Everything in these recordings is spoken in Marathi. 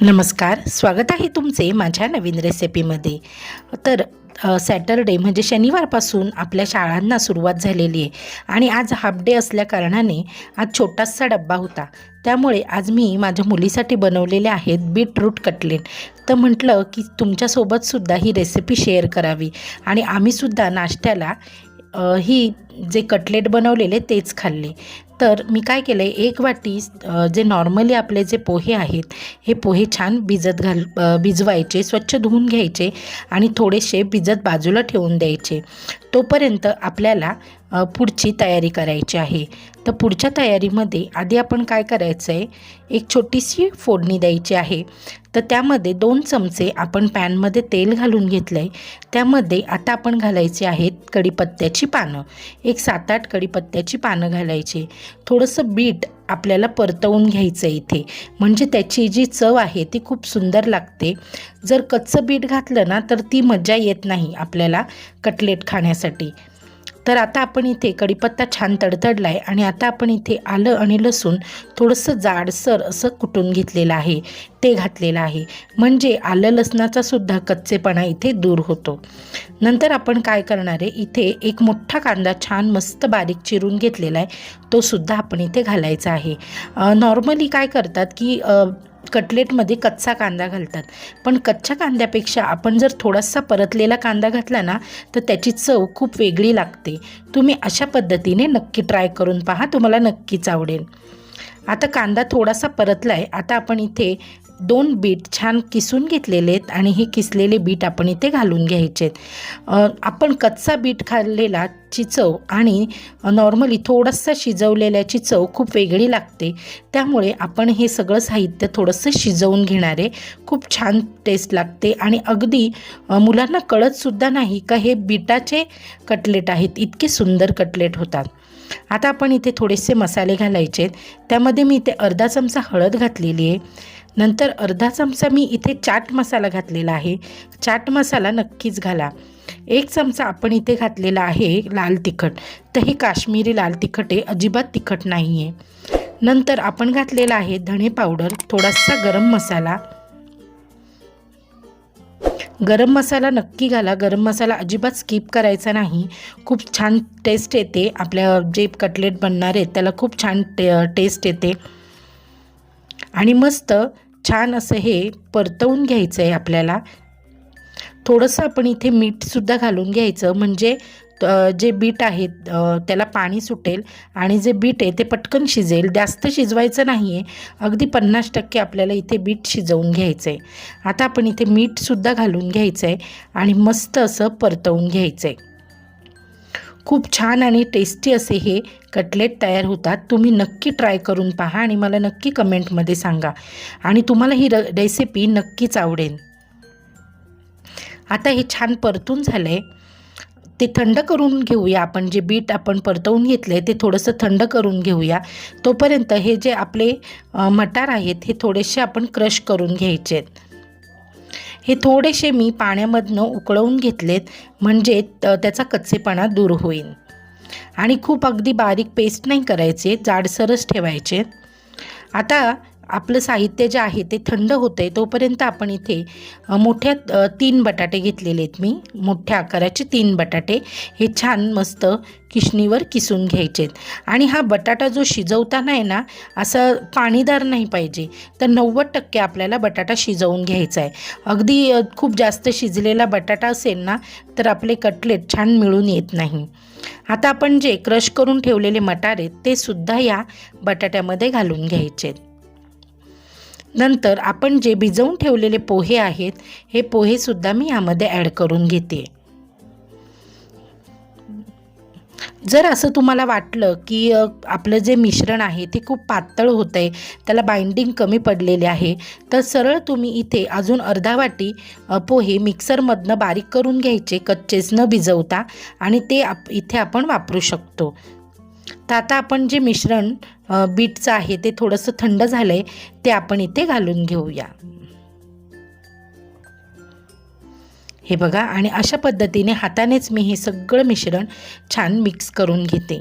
नमस्कार स्वागत आहे तुमचे माझ्या नवीन रेसिपीमध्ये तर सॅटरडे म्हणजे शनिवारपासून आपल्या शाळांना सुरुवात झालेली आहे. आणि आज हाफ डे असल्याकारणाने आज छोटासा डब्बा होता. त्यामुळे आज मी माझ्या मुलीसाठी बनवलेले आहेत बीटरूट कटलेट तर म्हटलं की तुमच्यासोबतसुद्धा ही रेसिपी शेअर करावी. आणि आम्हीसुद्धा नाश्त्याला ही जे कटलेट बनवलेले तेच खाल्ले. तर मी काय केलं आहे एक वाटी जे नॉर्मली आपले जे पोहे आहेत हे पोहे छान भिजत घाल भिजवायचे स्वच्छ धुवून घ्यायचे आणि थोडेसे भिजत बाजूला ठेवून द्यायचे. तोपर्यंत आपल्याला पुढची तयारी करायची आहे. तर पुढच्या तयारीमध्ये आधी आपण काय करायचं आहे एक छोटीशी फोडणी द्यायची आहे. तर त्यामध्ये दोन चमचे आपण पॅनमध्ये तेल घालून घेतलं आहे त्यामध्ये आता आपण घालायचे आहेत कढीपत्त्याची पानं. एक सात आठ कढीपत्त्याची पानं घालायची. थोडंसं बीट आपल्याला परतवून घ्यायचं आहे इथे. म्हणजे त्याची जी चव आहे ती खूप सुंदर लागते. जर कच्चं बीट घातलं ना तर ती मजा येत नाही आपल्याला कटलेट खाण्यासाठी. तर आता आपण इथे कढीपत्ता छान तडतडला आहे आणि आता आपण इथे आलं आणि लसूण थोडंसं जाडसर असं कुटून घेतलेलं आहे ते घातलेलं आहे. म्हणजे आलं लसणाचा सुद्धा कच्चेपणा इथे दूर होतो. नंतर आपण काय करणार आहे इथे एक मोठा कांदा छान मस्त बारीक चिरून घेतलेला आहे तो सुद्धा आपण इथे घालायचा आहे. नॉर्मली काय करतात की कटलेटमध्ये कच्चा कांदा घालतात. पण कच्च्या कांद्यापेक्षा आपण जर थोडासा परतलेला कांदा घातला ना तर त्याची चव खूप वेगळी लागते. तुम्ही अशा पद्धतीने नक्की ट्राय करून पहा तुम्हाला नक्कीच आवडेल. आता कांदा थोडासा परतला आहे आता आपण इथे दोन बीट छान किसून घेतलेले आहेत आणि हे किसलेले बीट आपण इथे घालून घ्यायचे आहेत. आपण कच्चा बीट खाल्लेला ची चव आणि नॉर्मली थोडंसं शिजवलेल्याची चव खूप वेगळी लागते. त्यामुळे आपण हे सगळं साहित्य थोडंसं शिजवून घेणारे खूप छान टेस्ट लागते आणि अगदी मुलांना कळतसुद्धा नाही का हे बीटाचे कटलेट आहेत इतके सुंदर कटलेट होतात. आता आपण इथे थोडेसे मसाले घालायचे त्यामध्ये मी इथे अर्धा चमचा हळद घातलेली आहे. नंतर अर्धा चमचा मी इथे चाट मसाला घातलेला आहे. चाट मसाला नक्कीच घाला. एक चमचा आपण इथे घातलेला आहे लाल तिखट. तर हे काश्मीरी लाल तिखट आहे अजिबात तिखट नाही आहे नंतर आपण घातलेला आहे धणे पावडर थोडासा गरम मसाला. गरम मसाला नक्की घाला गरम मसाला अजिबात स्किप करायचा नाही. खूप छान टेस्ट येते आपल्या जे कटलेट बनणार आहेत त्याला खूप छान टे टेस्ट येते. आणि मस्त छान असं हे परतवून घ्यायचं आहे आपल्याला. थोडंसं आपण इथे मीठसुद्धा घालून घ्यायचं. म्हणजे जे बीट आहेत त्याला पाणी सुटेल आणि जे बीट आहे ते पटकन शिजेल. जास्त शिजवायचं नाही आहे अगदी पन्नास टक्के आपल्याला इथे बीट शिजवून घ्यायचं आहे आता आपण इथे मीठसुद्धा घालून घ्यायचं आहे आणि मस्त असं परतवून घ्यायचं आहे खूप छान आणि टेस्टी असे हे कटलेट तयार होतात. तुम्ही नक्की ट्राय करून पहा आणि मला नक्की कमेंटमध्ये सांगा. आणि तुम्हाला ही र रेसिपी नक्कीच आवडेल. आता हे छान परतून झालं आहे ते थंड करून घेऊया आपण जे बीट आपण परतवून घेतले ते थोडंसं थंड करून घेऊया. तोपर्यंत हे जे आपले मटार आहेत हे थोडेसे आपण क्रश करून घ्यायचे आहेत. हे थोडेसे मी पाण्यामधनं उकळवून घेतलेत म्हणजे त- त्याचा कच्चेपणा दूर होईल. आणि खूप अगदी बारीक पेस्ट नाही करायचे जाडसरच ठेवायचे. आता आपलं साहित्य जे आहे ते थंड होतं आहे तोपर्यंत आपण इथे मोठ्या तीन बटाटे घेतलेले आहेत मी. मोठ्या आकाराचे तीन बटाटे. हे छान मस्त किशणीवर किसून घ्यायचे आहेत. आणि हा बटाटा जो शिजवताना आहे ना असं पाणीदार नाही पाहिजे. तर नव्वद टक्के आपल्याला बटाटा शिजवून घ्यायचा आहे. अगदी खूप जास्त शिजलेला बटाटा असेल ना तर आपले कटलेट छान मिळून येत नाही. आता आपण जे क्रश करून ठेवलेले मटार आहेत ते सुद्धा या बटाट्यामध्ये घालून घ्यायचे आहेत. नंतर आपण जे भिजवून ठेवलेले पोहे आहेत हे पोहेसुद्धा मी यामध्ये ॲड करून घेते. जर असं तुम्हाला वाटलं की आपलं जे मिश्रण आहे ते खूप पातळ होतं आहे त्याला बाइंडिंग कमी पडलेले आहे तर सरळ तुम्ही इथे अजून अर्धा वाटी पोहे मिक्सरमधनं बारीक करून घ्यायचे कच्चेच न भिजवता आणि ते आप इथे आपण वापरू शकतो. तर आता आपण जे मिश्रण बीटचं आहे ते थोडंसं थंड झालं आहे ते आपण इथे घालून घेऊया. हे बघा आणि अशा पद्धतीने हातानेच मी हे सगळं मिश्रण छान मिक्स करून घेते.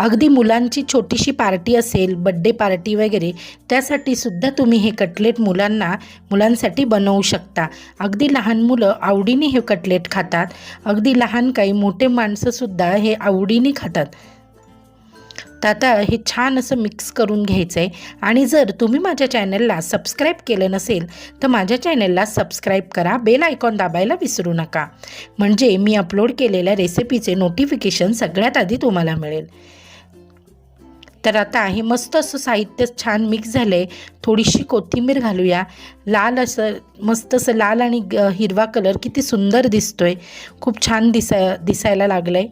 अगदी मुलांची छोटीशी पार्टी असेल बड्डे पार्टी वगैरे त्यासाठी सुद्धा तुम्ही हे कटलेट मुलांना मुलांसाठी बनवू शकता. अगदी लहान मुलं आवडीने हे कटलेट खातात. अगदी लहान काही मोठे माणसंसुद्धा हे आवडीने खातात. तर आता हे छान असं मिक्स करून घ्यायचं आहे आणि जर तुम्ही माझ्या चॅनलला सबस्क्राईब केलं नसेल तर माझ्या चॅनलला सबस्क्राईब करा. बेल आयकॉन दाबायला विसरू नका. म्हणजे मी अपलोड केलेल्या रेसिपीचे नोटिफिकेशन सगळ्यात आधी तुम्हाला मिळेल. तर आता हे मस्त असं साहित्य छान मिक्स झालं आहे थोडीशी कोथिंबीर घालूया. लाल असं मस्त असं लाल आणि ग- हिरवा कलर किती सुंदर दिसतो आहे खूप छान दिसाय दिसायला लागलं आहे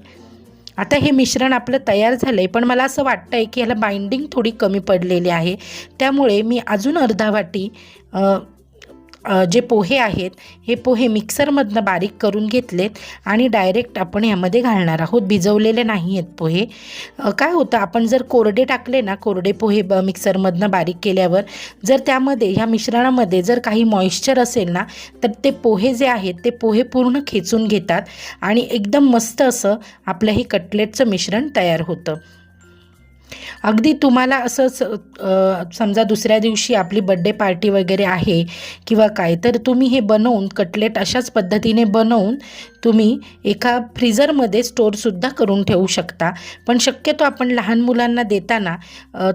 आता हे मिश्रण आपलं तयार झालं आहे पण मला असं वाटतं आहे की ह्याला बाइंडिंग थोडी कमी पडलेली आहे. त्यामुळे मी अजून अर्धा वाटी जे पोहे आहेत हे पोहे मिक्सरमधनं बारीक करून घेतलेत आणि डायरेक्ट आपण यामध्ये घालणार आहोत. भिजवलेले नाही आहेत पोहे काय होतं आपण जर कोरडे टाकले ना कोरडे पोहे ब मिक्सरमधनं बारीक केल्यावर जर त्यामध्ये ह्या मिश्रणामध्ये जर काही मॉइश्चर असेल ना तर ते पोहे जे आहेत ते पोहे पूर्ण खेचून घेतात आणि एकदम मस्त असं आपलं हे कटलेटचं मिश्रण तयार होतं. अगदी तुम्हाला असंच समजा दुसऱ्या दिवशी आपली बड्डे पार्टी वगैरे आहे किंवा काय तर तुम्ही हे बनवून कटलेट अशाच पद्धतीने बनवून तुम्ही एका फ्रीझरमध्ये स्टोअरसुद्धा करून ठेवू शकता. पण शक्यतो आपण लहान मुलांना देताना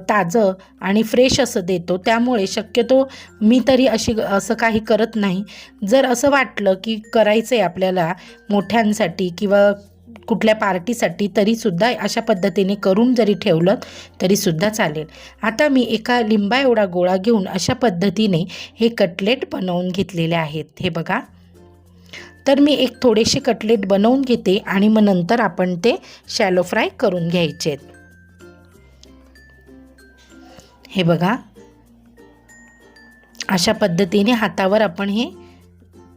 ताजं आणि फ्रेश असं देतो. त्यामुळे शक्यतो मी तरी अशी असं काही करत नाही. जर असं वाटलं की करायचं आहे आपल्याला मोठ्यांसाठी किंवा कुठल्या पार्टीसाठी तरीसुद्धा अशा पद्धतीने करून जरी ठेवलं तरीसुद्धा चालेल. आता मी एका लिंबा एवढा गोळा घेऊन अशा पद्धतीने हे कटलेट बनवून घेतलेले आहेत. हे बघा. तर मी एक थोडेसे कटलेट बनवून घेते आणि मग नंतर आपण ते शॅलो फ्राय करून घ्यायचे आहेत. हे बघा. अशा पद्धतीने हातावर आपण हे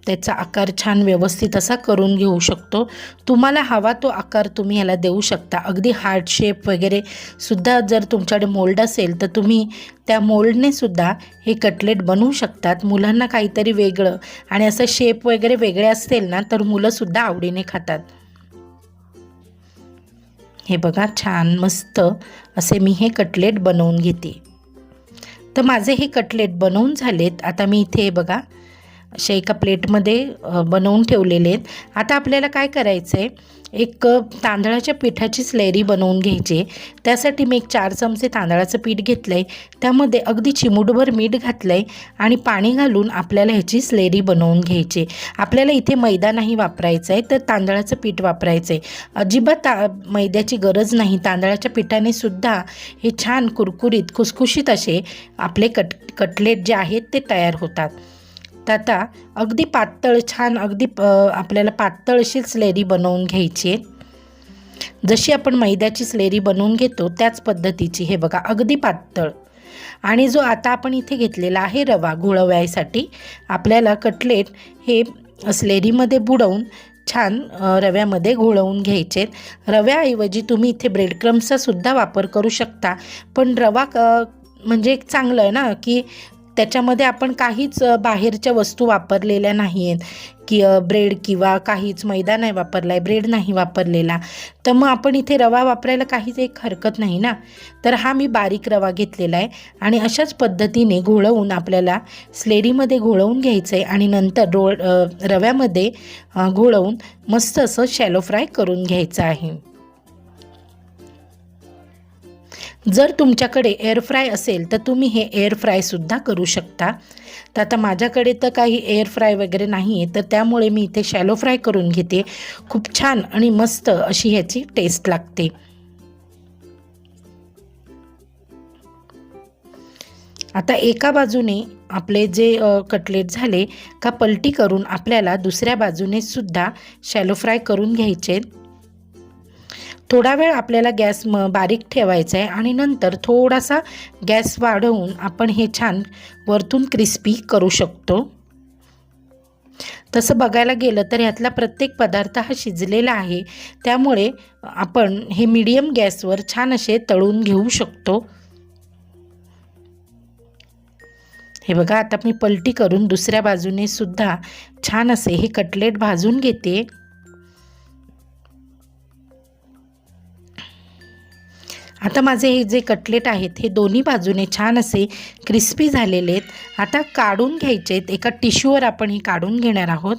त्याचा आकार छान व्यवस्थित असा करून घेऊ शकतो. तुम्हाला हवा तो आकार तुम्ही ह्याला देऊ शकता. अगदी हार्ट शेप वगैरे सुद्धा जर तुमच्याकडे मोल्ड असेल तर तुम्ही त्या मोल्डने सुद्धा हे कटलेट बनवू शकतात. मुलांना काहीतरी वेगळं आणि असं शेप वगैरे वेगळे असतील ना तर मुलंसुद्धा आवडीने खातात. हे बघा छान मस्त असे मी हे कटलेट बनवून घेते. तर माझे हे कटलेट बनवून झालेत. आता मी इथे बघा असे एका प्लेटमध्ये बनवून ठेवलेले आहेत. आता आपल्याला काय करायचं आहे एक तांदळाच्या पिठाची स्लेरी बनवून घ्यायची. त्यासाठी मी एक चार चमचे तांदळाचं पीठ घेतलं आहे त्यामध्ये अगदी चिमूटभर मीठ घातलं आहे आणि पाणी घालून आपल्याला ह्याची स्लेरी बनवून घ्यायची. आपल्याला इथे मैदा नाही वापरायचा आहे तर तांदळाचं पीठ वापरायचं आहे अजिबात ता मैद्याची गरज नाही. तांदळाच्या पिठाने सुद्धा हे छान कुरकुरीत खुसखुशीत असे आपले कट कटलेट जे आहेत ते तयार होतात. तर आता अगदी पातळ छान अगदी आपल्याला पातळ स्लेरी बनवून घ्यायची आहे. जशी आपण मैद्याची स्लेरी बनवून घेतो त्याच पद्धतीची. हे बघा अगदी पातळ. आणि जो आता आपण इथे घेतलेला आहे रवा घोळवायसाठी आपल्याला कटलेट हे स्लेरीमध्ये बुडवून छान रव्यामध्ये घोळवून घ्यायचे रव्याऐवजी तुम्ही इथे ब्रेड क्रम्सचा सुद्धा वापर करू शकता. पण रवा क म्हणजे एक चांगलं आहे ना की त्याच्यामध्ये आपण काहीच बाहेरच्या वस्तू वापरलेल्या नाही आहेत की ब्रेड किंवा काहीच मैदा नाही वापरला आहे ब्रेड नाही वापरलेला. तर मग आपण इथे रवा वापरायला काहीच एक हरकत नाही ना? तर हा मी बारीक रवा घेतलेला आहे आणि अशाच पद्धतीने घोळवून आपल्याला स्लेरीमध्ये घोळवून घ्यायचं आहे आणि नंतर रोळ रव्यामध्ये घोळवून मस्त असं शॅलो फ्राय करून घ्यायचं आहे. जर तुमच्याकडे एअर फ्राय असेल तर तुम्ही हे एअर फ्रायसुद्धा करू शकता. तर आता माझ्याकडे तर काही एअर फ्राय वगैरे नाही आहे तर त्यामुळे मी इथे शॅलो फ्राय करून घेते. खूप छान आणि मस्त अशी ह्याची टेस्ट लागते. आता एका बाजूने आपले जे कटलेट झाले का पलटी करून आपल्याला दुसऱ्या बाजूने सुद्धा शॅलो फ्राय करून घ्यायचे. आहेत. थोडा वेळ आपल्याला गॅस म बारीक ठेवायचा आहे आणि नंतर थोडासा गॅस वाढवून आपण हे छान वरतून क्रिस्पी करू शकतो. तसं बघायला गेलं तर ह्यातला प्रत्येक पदार्थ हा शिजलेला आहे. त्यामुळे आपण हे मीडियम गॅसवर छान असे तळून घेऊ शकतो. हे बघा आता मी पलटी करून दुसऱ्या बाजूने सुद्धा छान असे हे कटलेट भाजून घेते. आता माझे हे जे कटलेट आहेत हे दोन्ही बाजूने छान असे क्रिस्पी झालेले आहेत. आता काढून घ्यायचे आहेत. एका टिश्यूवर आपण हे काढून घेणार आहोत.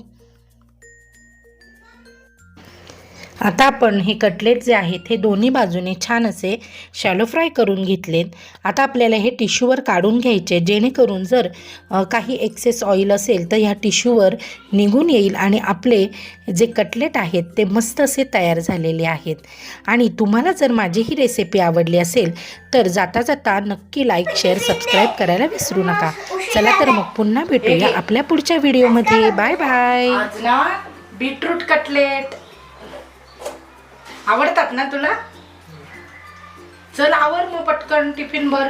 आता आपण हे कटलेट जे आहेत हे दोन्ही बाजूने छान असे शॅलो फ्राय करून घेतलेत. आता आपल्याला हे टिश्यूवर काढून घ्यायचे जेणेकरून जर काही एक्सेस ऑइल असेल तर ह्या टिश्यूवर निघून येईल आणि आपले जे कटलेट आहेत ते मस्त असे तयार झालेले आहेत. आणि तुम्हाला जर माझी ही रेसिपी आवडली असेल तर जाता जाता नक्की लाईक शेअर सबस्क्राईब करायला विसरू नका. चला तर मग पुन्हा भेटूया आपल्या पुढच्या व्हिडिओमध्ये बाय बाय बीटरूट कटलेट आवडतात ना तुला? चल आवर मग पटकन टिफिन भर.